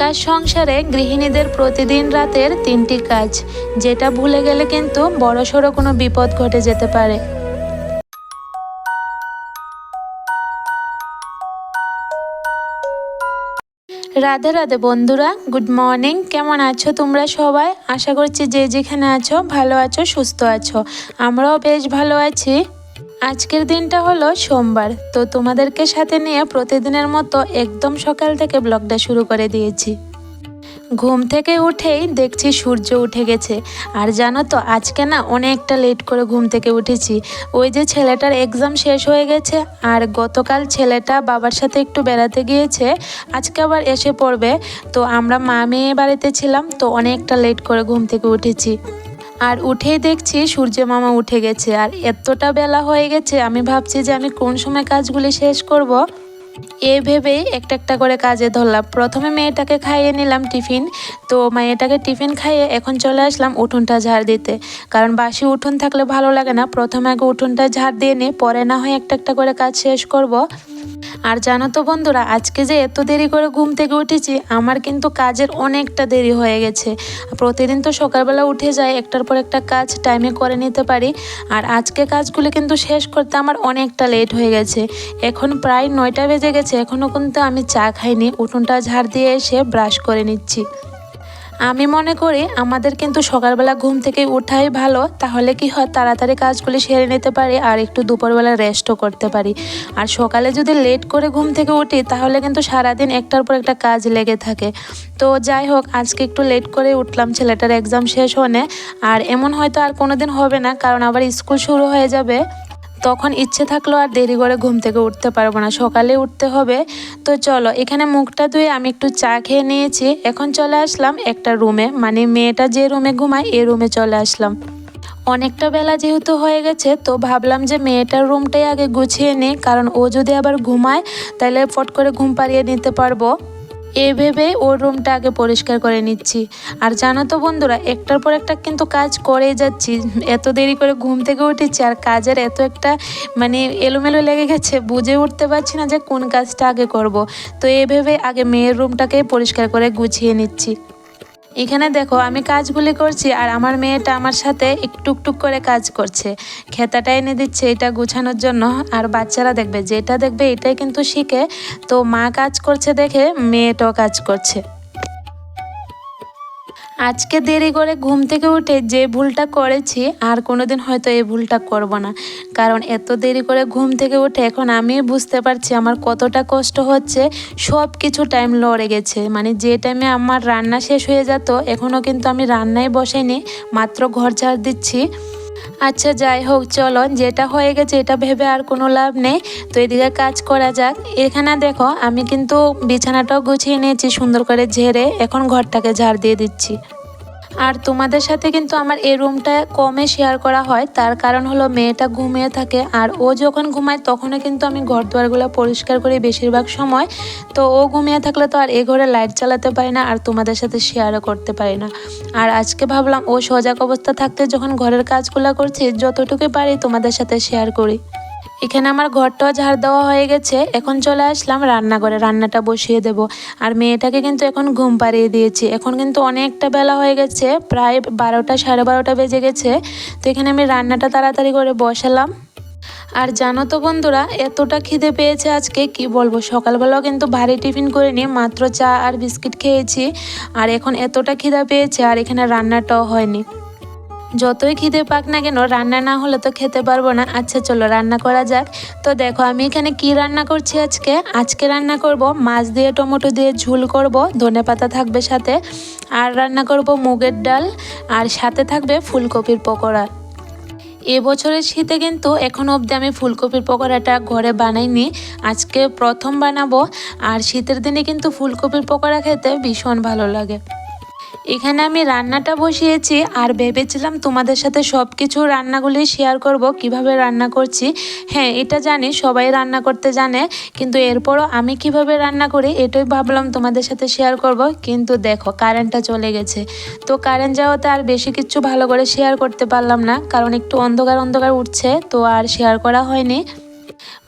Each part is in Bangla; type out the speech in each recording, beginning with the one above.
একা সংসারে গৃহিণীদের প্রতিদিন রাতের তিনটি কাজ, যেটা ভুলে গেলে কিন্তু বড়সড় কোনো বিপদ ঘটে যেতে পারে। রাধে রাধে বন্ধুরা, গুড মর্নিং। কেমন আছো তোমরা সবাই? আশা করছি যে যেখানে আছো, ভালো আছো, সুস্থ আছো। আমরাও বেশ ভালো আছি। আজকের দিনটা হলো সোমবার, তো তোমাদেরকে সাথে নিয়ে প্রতিদিনের মতো একদম সকাল থেকে ব্লগটা শুরু করে দিয়েছি। ঘুম থেকে উঠেই দেখছি সূর্য উঠে গেছে, আর জানো তো আজকে না অনেকটা লেট করে ঘুম থেকে উঠেছি। ওই যে ছেলেটার এক্সাম শেষ হয়ে গেছে, আর গতকাল ছেলেটা বাবার সাথে একটু বেড়াতে গিয়েছে, আজকে আবার এসে পড়বে। তো আমরা মা মেয়ে বাড়িতে ছিলাম, তো অনেকটা লেট করে ঘুম থেকে উঠেছি। আর উঠেই দেখছি সূর্য মামা উঠে গেছে। আর এতটা বেলা হয়ে গেছে, আমি ভাবছি যে আমি কোন সময় কাজগুলি শেষ করব। এই ভেবেই একটা একটা করে কাজে ধরলাম। প্রথমে মেয়েটাকে খাইয়ে নিলাম টিফিন। তো মেয়েটাকে টিফিন খাইয়ে এখন চলে আসলাম উঠোনটা ঝাড় দিতে। কারণ বাসি উঠোন থাকলে ভালো লাগে না। প্রথমে আগে উঠোনটা ঝাড় দিয়ে নিই পরে না হয় একটা একটা করে কাজ শেষ করব। আর জানো তো বন্ধুরা, আজকে যে এত দেরি করে ঘুম থেকে উঠেছি, আমার কিন্তু কাজের অনেকটা দেরি হয়ে গেছে। প্রতিদিন তো সকালবেলা উঠে যায় একটার পর একটা কাজ টাইমে করে নিতে পারি। আর আজকে কাজগুলি কিন্তু শেষ করতে আমার অনেকটা লেট হয়ে গেছে। এখন প্রায় নয়টা বেজে গেছে এখনও কিন্তু আমি চা খাইনি। উঠোনটা ঝাড় দিয়ে এসে ব্রাশ করে নিচ্ছি। আমি মনে করি আমাদের কিন্তু সকালবেলা ঘুম থেকে উঠাই ভালো, তাহলে কি হয় তাড়াতাড়ি কাজগুলি সেরে নিতে পারি আর একটু দুপুরবেলা রেস্টও করতে পারি। আর সকালে যদি লেট করে ঘুম থেকে উঠি, তাহলে কিন্তু সারাদিন একটার পর একটা কাজ লেগে থাকে। তো যাই হোক, আজকে একটু লেট করে উঠলাম, ছেলেটার এক্সাম শেষ হনে। আর এমন হয়তো আর কোনোদিন হবে না, কারণ আবার স্কুল শুরু হয়ে যাবে। তখন ইচ্ছে থাকল আর দেরি করে ঘুম থেকে উঠতে পারব না। সকালে উঠতে হবে। তো চলো, এখানে মুখটা ধুয়ে আমি একটু চা খেয়ে নিয়েছি। এখন চলে আসলাম একটা রুমে। মানে মেয়েটা যে রুমে ঘুমায়, এ রুমে চলে আসলাম। অনেকটা বেলা যেহেতু হয়ে গেছে, তো ভাবলাম যে মেয়েটার রুমটাই আগে গুছিয়ে নিই। কারণ ও যদি আবার ঘুমায়, তাহলে ফট করে ঘুম পাড়িয়ে নিতে পারব। এই ভেবে ওর রুমটা আগে পরিষ্কার করে নিচ্ছি। আর জানো তো বন্ধুরা, একটার পর একটা কিন্তু কাজ করেই যাচ্ছি। এত দেরি করে ঘুম থেকে উঠেছি আর কাজের এত একটা মানে এলোমেলো লেগে গেছে, বুঝে উঠতে পারছি না যে কোন কাজটা আগে করব। তো এভাবে ভেবে আগে মেয়ের রুমটাকে পরিষ্কার করে গুছিয়ে নিচ্ছি। এখানে দেখো, আমি কাজগুলি করছি আর আমার মেয়েটা আমার সাথে টুকটুক করে কাজ করছে। খেতাটা এনে দিচ্ছে এটা গুছানোর জন্য। আর বাচ্চারা দেখবে, যেটা দেখবে এটাই কিন্তু শিখে। তো মা কাজ করছে দেখে মেয়েটাও কাজ করছে। আজকে দেরি করে ঘুম থেকে উঠে যে ভুলটা করেছি, আর কোনোদিন হয়তো এই ভুলটা করব না। কারণ এত দেরি করে ঘুম থেকে উঠে এখন আমি বুঝতে পারছি আমার কতটা কষ্ট হচ্ছে সব কিছু টাইম লড়ে গেছে। মানে যে টাইমে আমার রান্না শেষ হয়ে যেত, এখনও কিন্তু আমি রান্নায় বসাইনি মাত্র ঘর ঝাড় দিচ্ছি। আচ্ছা যাই হোক, চলো, যেটা হয়ে গেছে, এটা ভেবে আর কোনো লাভ নেই। তো এদিকে কাজ করা যাক। এখানে দেখো, আমি কিন্তু বিছানাটাও গুছিয়ে নিয়েছি সুন্দর করে ঝেড়ে। এখন ঘরটাকে ঝাড় দিয়ে দিচ্ছি। আর তোমাদের সাথে কিন্তু আমার এই রুমটা কমে শেয়ার করা হয়। তার কারণ হলো মেয়েটা ঘুমিয়ে থাকে আর ও যখন ঘুমায় তখনও কিন্তু আমি ঘর দুয়ারগুলো পরিষ্কার করি বেশিরভাগ সময়। তো ও ঘুমিয়ে থাকলে তো আর এ ঘরে লাইট চালাতে পারি না, আর তোমাদের সাথে শেয়ারও করতে পারি না। আর আজকে ভাবলাম ও সজাগ অবস্থা থাকতে যখন ঘরের কাজগুলো করছি যতটুকু পারি তোমাদের সাথে শেয়ার করি। এখানে আমার ঘরটাও ঝাড় দেওয়া হয়ে গেছে। এখন চলে আসলাম রান্নাঘরে, রান্নাটা বসিয়ে দেব। আর মেয়েটাকে কিন্তু এখন ঘুম পাড়িয়ে দিয়েছি। এখন কিন্তু অনেকটা বেলা হয়ে গেছে, প্রায় বারোটা, সাড়ে বারোটা বেজে গেছে। তো এখানে আমি রান্নাটা তাড়াতাড়ি করে বসালাম। আর জানো তো বন্ধুরা, এতটা খিদে পেয়েছে আজকে, কি বলব? সকালবেলাও কিন্তু ভারী টিফিন করে নিয়ে মাত্র চা আর বিস্কিট খেয়েছি। আর এখন এতটা খিদা পেয়েছে, আর এখানে রান্নাটাও হয়নি। যতই খিদে পাক না কেন, রান্না না হলে তো খেতে পারব না। আচ্ছা চলো রান্না করা যাক। তো দেখো, আমি এখানে কি রান্না করছি আজকে? আজকে রান্না করব মাছ দিয়ে, টমেটো দিয়ে ঝুল করব, ধনে পাতা থাকবে সাথে, আর রান্না করব মুগের ডাল, আর সাথে থাকবে ফুলকপির পকোড়া। এবছরের শীতে কিন্তু এখনও অবধি আমি ফুলকপির পকোড়াটা ঘরে বানাইনি। আজকে প্রথম বানাবো, আর শীতের দিনে কিন্তু ফুলকপির পকোড়া খেতে ভীষণ ভালো লাগে। এখানে আমি রান্নাটা বসিয়েছি আর ভেবেছিলাম তোমাদের সাথে সব কিছু রান্নাগুলি শেয়ার করব, কীভাবে রান্না করছি। হ্যাঁ এটা জানি, সবাই রান্না করতে জানে, কিন্তু এরপরও আমি কীভাবে রান্না করি, এটাই ভাবলাম তোমাদের সাথে শেয়ার করব, কিন্তু দেখো কারেন্টটা চলে গেছে। তো কারেন্ট যাওয়াতে আর বেশি কিছু ভালো করে শেয়ার করতে পারলাম না, কারণ একটু অন্ধকার অন্ধকার উঠছে, তো আর শেয়ার করা হয়নি।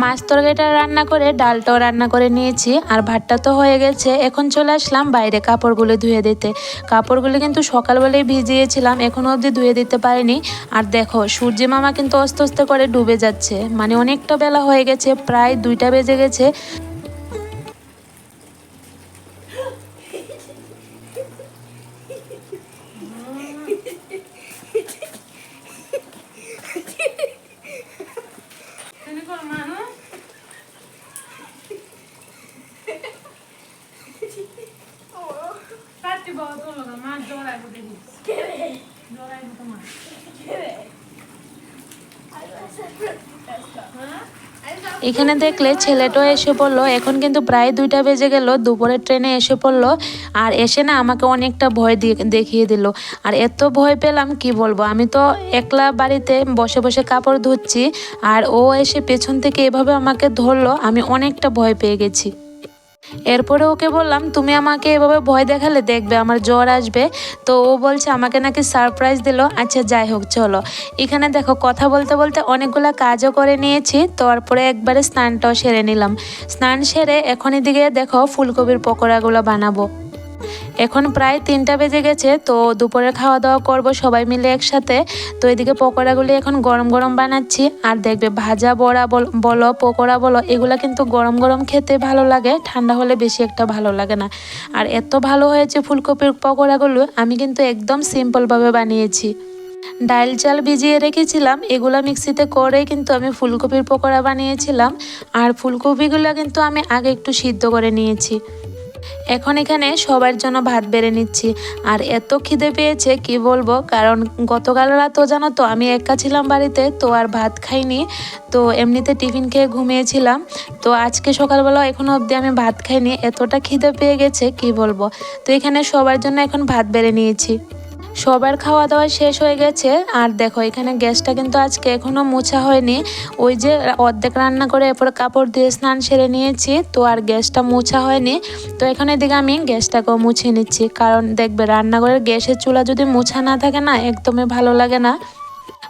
মাছ তরকারিটা রান্না করে, ডালটাও রান্না করে নিয়েছি আর ভাতটা তো হয়ে গেছে। এখন চলে আসলাম বাইরে কাপড়গুলো ধুয়ে দিতে। কাপড়গুলো কিন্তু সকালবেলায় ভিজিয়েছিলাম এখনও অবধি ধুয়ে দিতে পারিনি। আর দেখো, সূর্য মামা কিন্তু আস্তে আস্তে করে ডুবে যাচ্ছে। মানে অনেকটা বেলা হয়ে গেছে, প্রায় দুইটা বেজে গেছে। మనం Fatti poco solo, mangio la potevi. Che è? Non l'hai potuto mangiare. Allora sempre testa. Eh? এখানে দেখলে ছেলেটাও এসে পড়ল। এখন কিন্তু প্রায় দুইটা বেজে গেল, দুপুরের ট্রেনে এসে পড়ল আর এসে না আমাকে অনেকটা ভয় দেখিয়ে দিল। আর এত ভয় পেলাম, কি বলব? আমি তো একলা বাড়িতে বসে বসে কাপড় ধুচ্ছি আর ও এসে পেছন থেকে এভাবে আমাকে ধরলো, আমি অনেকটা ভয় পেয়ে গেছি। এরপরে ওকে বললাম, তুমি আমাকে এভাবে ভয় দেখালে দেখবে, আমার জ্বর আসবে। তো ও বলছে, আমাকে নাকি সারপ্রাইজ দিল। আচ্ছা যাই হোক, চলো। এখানে দেখো, কথা বলতে বলতে অনেকগুলো কাজও করে নিয়েছি। তারপরে একবারে স্নানটাও সেরে নিলাম। স্নান সেরে এখন এদিকে দেখো, ফুলকপির পকোড়াগুলো বানাবো। এখন প্রায় তিনটা বেজে গেছে, তো দুপুরে খাওয়া দাওয়া করব সবাই মিলে একসাথে। তো এদিকে পকোড়াগুলি এখন গরম গরম বানাচ্ছি, আর দেখবে ভাজা, বড়া বলো পকোড়া বলো, এগুলো কিন্তু গরম গরম খেতে ভালো লাগে, ঠান্ডা হলে বেশি একটা ভালো লাগে না। আর এত ভালো হয়েছে ফুলকপির পকোড়াগুলো, আমি কিন্তু একদম সিম্পলভাবে বানিয়েছি। ডাল চাল ভিজিয়ে রেখেছিলাম, এগুলো মিক্সিতে করে কিন্তু আমি ফুলকপির পকোড়া বানিয়েছিলাম, আর ফুলকপিগুলো কিন্তু আমি আগে একটু সিদ্ধ করে নিয়েছি। এখন এখানে সবার জন্য ভাত বেড়ে নিচ্ছি। আর এত খিদে পেয়েছে, কি বলব? কারণ গতকাল রাতও জানো তো, আমি একা ছিলাম বাড়িতে, তো আর ভাত খাইনি। তো এমনিতে টিফিন খেয়ে ঘুমিয়েছিলাম। তো আজকে সকালবেলা এখনও অবধি আমি ভাত খাইনি। এতটা খিদে পেয়ে গেছে, কি বলব? তো এখানে সবার জন্য এখন ভাত বেড়ে নিয়েছি। সবার খাওয়া দাওয়া শেষ হয়ে গেছে। আর দেখো, এখানে গ্যাসটা কিন্তু আজকে এখনও মোছা হয়নি। ওই যে অর্ধেক রান্না করে এরপর কাপড় দিয়ে স্নান সেরে নিয়েছি, তো আর গ্যাসটা মোছা হয়নি। তো এখানে এদিকে আমি গ্যাসটাকেও মুছিয়ে নিচ্ছি। কারণ দেখবে, রান্নাঘরের গ্যাসের চুলা যদি মোছা না থাকে না, একদমই ভালো লাগে না।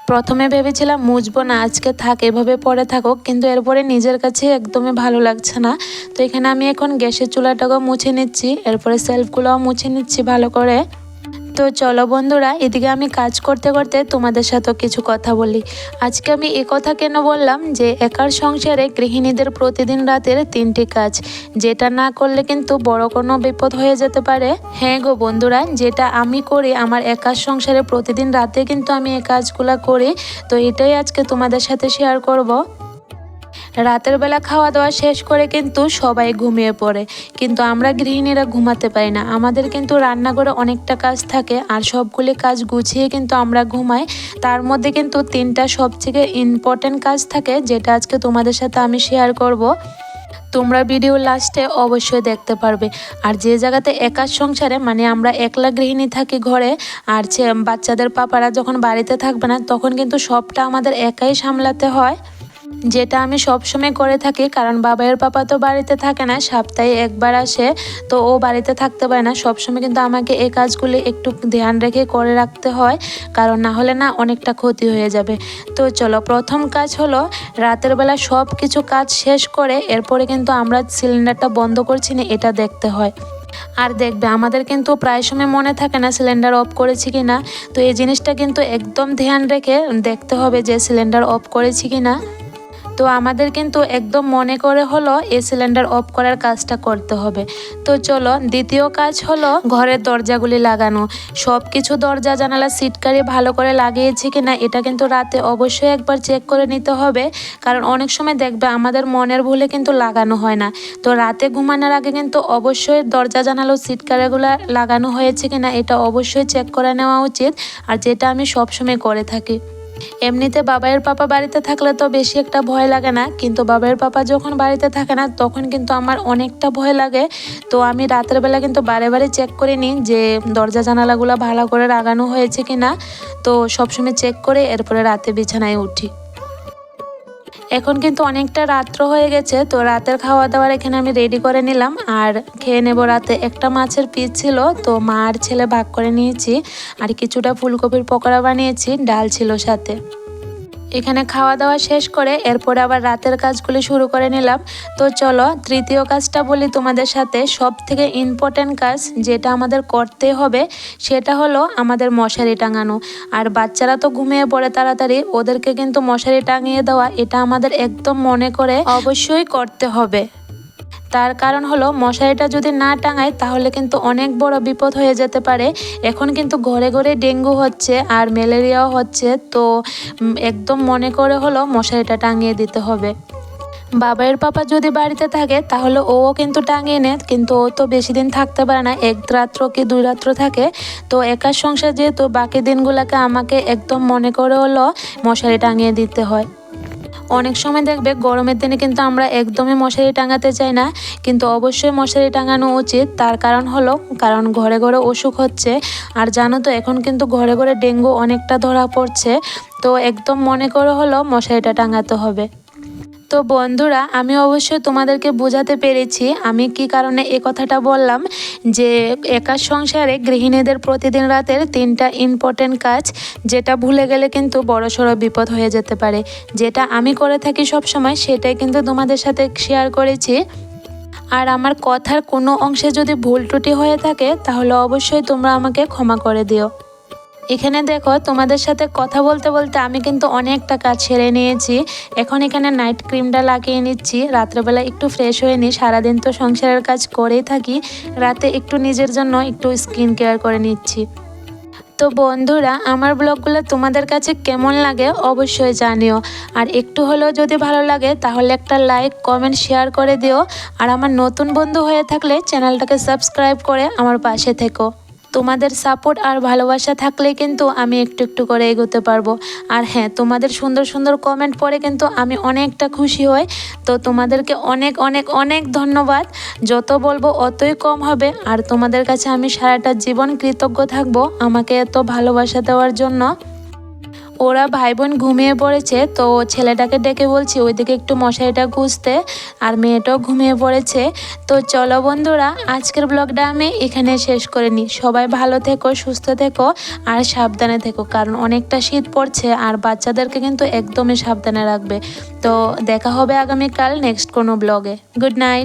প্রথমে ভেবেছিলাম মুছবো না, আজকে থাক, এভাবে পরে থাকুক, কিন্তু এরপরে নিজের কাছে একদমই ভালো লাগছে না। তো এখানে আমি এখন গ্যাসের চুলাটাকেও মুছে নিচ্ছি, এরপরে সেলফগুলোও মুছে নিচ্ছি ভালো করে। তো চলো বন্ধুরা, এদিকে আমি কাজ করতে করতে তোমাদের সাথেও কিছু কথা বলি। আজকে আমি এ কথা কেন বললাম যে, একার সংসারে গৃহিণীদের প্রতিদিন রাতের তিনটি কাজ। যেটা না করলে কিন্তু বড় কোনো বিপদ হয়ে যেতে পারে। হ্যাঁ গো বন্ধুরা, যেটা আমি করি, আমার একার সংসারে প্রতিদিন রাতে কিন্তু আমি এই কাজগুলো করি। তো এটাই আজকে তোমাদের সাথে শেয়ার করব। রাতের বেলা খাওয়া দাওয়া শেষ করে কিন্তু সবাই ঘুমিয়ে পড়ে। কিন্তু আমরা গৃহিণীরা ঘুমাতে পারি না। আমাদের কিন্তু রান্নাঘরে অনেকটা কাজ থাকে আর সবগুলি কাজ গুছিয়ে কিন্তু আমরা ঘুমাই। তার মধ্যে কিন্তু তিনটা সবথেকে ইম্পর্টেন্ট কাজ থাকে যেটা আজকে তোমাদের সাথে আমি শেয়ার করব। তোমরা ভিডিও লাস্টে অবশ্যই দেখতে পারবে। আর যে জায়গাতে একার সংসারে মানে আমরা একলা গৃহিণী থাকি ঘরে, আর বাচ্চাদের পাপারা যখন বাড়িতে থাকবে না, তখন কিন্তু সবটা আমাদের একাই সামলাতে হয়। যেটা আমি সবসময় করে থাকি, কারণ বাবাইয়ের পাপা তো বাড়িতে থাকে না, সপ্তাহে একবার আসে, তো ও বাড়িতে থাকতে পারে না। সবসময় কিন্তু আমাকে এই কাজগুলি একটু ধ্যান রেখে করে রাখতে হয়, কারণ না হলে না অনেকটা ক্ষতি হয়ে যাবে। তো চলো, প্রথম কাজ হলো, রাতের বেলা সব কিছু কাজ শেষ করে, এরপরে কিন্তু আমরা সিলিন্ডারটা বন্ধ করছি না, এটা দেখতে হয়। আর দেখবে, আমাদের কিন্তু প্রায় সময় মনে থাকে না সিলিন্ডার অফ করেছি কি না, তো এই জিনিসটা কিন্তু একদম ধ্যান রেখে দেখতে হবে যে সিলিন্ডার অফ করেছি কি না। তো আমাদের কিন্তু একদম মনে করে হলো এই সিলিন্ডার অফ করার কাজটা করতে হবে। তো চলো, দ্বিতীয় কাজ হলো ঘরের দরজাগুলি লাগানো। সব কিছু দরজা, জানালা সিটকারি ভালো করে লাগিয়েছি কিনা এটা কিন্তু রাতে অবশ্যই একবার চেক করে নিতে হবে। কারণ অনেক সময় দেখবে আমাদের মনের ভুলে কিন্তু লাগানো হয় না। তো রাতে ঘুমানোর আগে কিন্তু অবশ্যই দরজা, জানালো সিটকারিগুলো লাগানো হয়েছে কিনা এটা অবশ্যই চেক করে নেওয়া উচিত। আর যেটা আমি সবসময় করে থাকি। এমনিতে বাবাইয়ের পাপা বাড়িতে থাকলে তো বেশি একটা ভয় লাগে না, কিন্তু বাবাইয়ের পাপা যখন বাড়িতে থাকে না, তখন কিন্তু আমার অনেকটা ভয় লাগে। তো আমি রাতের বেলা কিন্তু বারে বারে চেক করে নিই যে দরজা জানালাগুলো ভালো করে লাগানো হয়েছে কি না তো সবসময় চেক করে এরপরে রাতে বিছানায় উঠি। এখন কিন্তু অনেকটা রাত্র হয়ে গেছে, তো রাতের খাওয়া দাওয়ার এখানে আমি রেডি করে নিলাম। আর খেয়ে নেব রাতে একটা মাছের পিস ছিল, তো মা আর ছেলে ভাগ করে নিয়েছি। আর কিছুটা ফুলকপির পকোড়া বানিয়েছি, ডাল ছিল সাথে। এখানে খাওয়া দাওয়া শেষ করে এরপরে আবার রাতের কাজগুলি শুরু করে নিলাম। তো চলো, তৃতীয় কাজটা বলি তোমাদের সাথে। সব থেকে ইম্পর্টেন্ট কাজ যেটা আমাদের করতে হবে, সেটা হলো আমাদের মশারি টাঙানো। আর বাচ্চারা তো ঘুমিয়ে পড়ে তাড়াতাড়ি, ওদেরকে কিন্তু মশারি টাঙিয়ে দেওয়া, এটা আমাদের একদম মনে করে অবশ্যই করতে হবে। তার কারণ হলো, মশারিটা যদি না টাঙায়, তাহলে কিন্তু অনেক বড় বিপদ হয়ে যেতে পারে। এখন কিন্তু ঘরে ঘরে ডেঙ্গু হচ্ছে আর ম্যালেরিয়াও হচ্ছে, তো একদম মনে করে হলো মশারিটা টাঙিয়ে দিতে হবে। বাবাইয়ের পাপা যদি বাড়িতে থাকে, তাহলে ও কিন্তু টাঙিয়ে নেয়, কিন্তু ও তো বেশি দিন থাকতে পারে না, এক রাত্র কি দুই রাত্র থাকে। তো একার সংসার যেহেতু, বাকি দিনগুলোকে আমাকে একদম মনে করে হলো মশারি টাঙিয়ে দিতে হয়। অনেক সময় দেখবে গরমের দিনে কিন্তু আমরা একদমই মশারি টাঙাতে চাই না, কিন্তু অবশ্যই মশারি টাঙানো উচিত। তার কারণ হলো, কারণ ঘরে ঘরে অসুখ হচ্ছে, আর জানো তো এখন কিন্তু ঘরে ঘরে ডেঙ্গু অনেকটা ধরা পড়ছে, তো একদম মনে করে হলো মশারিটা টাঙাতে হবে। তো বন্ধুরা, আমি অবশ্যই তোমাদেরকে বোঝাতে পেরেছি। আমি কি কারণে এ কথাটা বললাম? যে একার সংসারে গৃহিণীদের প্রতিদিন রাতের তিনটা ইম্পর্টেন্ট কাজ, যেটা ভুলে গেলে কিন্তু বড় সড়ো বিপদ হয়ে যেতে পারে। যেটা আমি করে থাকি সব সময় সেটাই কিন্তু তোমাদের সাথে শেয়ার করেছি। আর আমার কথার কোনো অংশে যদি ভুল ত্রুটি হয়ে থাকে, তাহলে অবশ্যই তোমরা আমাকে ক্ষমা করে দিও। এখানে দেখো, তোমাদের সাথে কথা বলতে বলতে আমি কিন্তু অনেকটা কাজ সেরে নিয়েছি। এখন এখানে নাইট ক্রিমটা লাগিয়ে নিচ্ছি। রাত্রেবেলা একটু ফ্রেশ হয়ে নিই। সারাদিন তো সংসারের কাজ করেই থাকি। রাতে একটু নিজের জন্য একটু স্কিন কেয়ার করে নিচ্ছি। তো বন্ধুরা, আমার ব্লগগুলো তোমাদের কাছে কেমন লাগে অবশ্যই জানিও। আর একটু হলেও যদি ভালো লাগে, তাহলে একটা লাইক কমেন্ট শেয়ার করে দিও। আর আমার নতুন বন্ধু হয়ে থাকলে চ্যানেলটাকে সাবস্ক্রাইব করে আমার পাশে থেকো। তোমাদের সাপোর্ট আর ভালোবাসা থাকলে কিন্তু আমি একটু একটু করে এগোতে পারব। আর হ্যাঁ তোমাদের সুন্দর সুন্দর কমেন্ট পড়ে কিন্তু আমি অনেকটা খুশি হই। তো তোমাদেরকে অনেক অনেক অনেক ধন্যবাদ। যত বলব অতই কম হবে। আর তোমাদের কাছে আমি সারাটা জীবন কৃতজ্ঞ থাকব আমাকে এত ভালোবাসা দেওয়ার জন্য। ওরা ভাই বোন ঘুমিয়ে পড়েছে, তো ছেলেটাকে ডেকে বলছি, ওইদিকে একটু মশারিটা গুছতে আর মেয়েটাও ঘুমিয়ে পড়েছে। তো চলো বন্ধুরা, আজকের ব্লগটা আমি এখানে শেষ করে নিই। সবাই ভালো থেকো, সুস্থ থেকো, আর সাবধানে থেকো, কারণ অনেকটা শীত পড়ছে আর বাচ্চাদেরকে কিন্তু একদমই সাবধানে রাখবে। তো দেখা হবে আগামীকাল নেক্সট কোনো ব্লগে। Good night.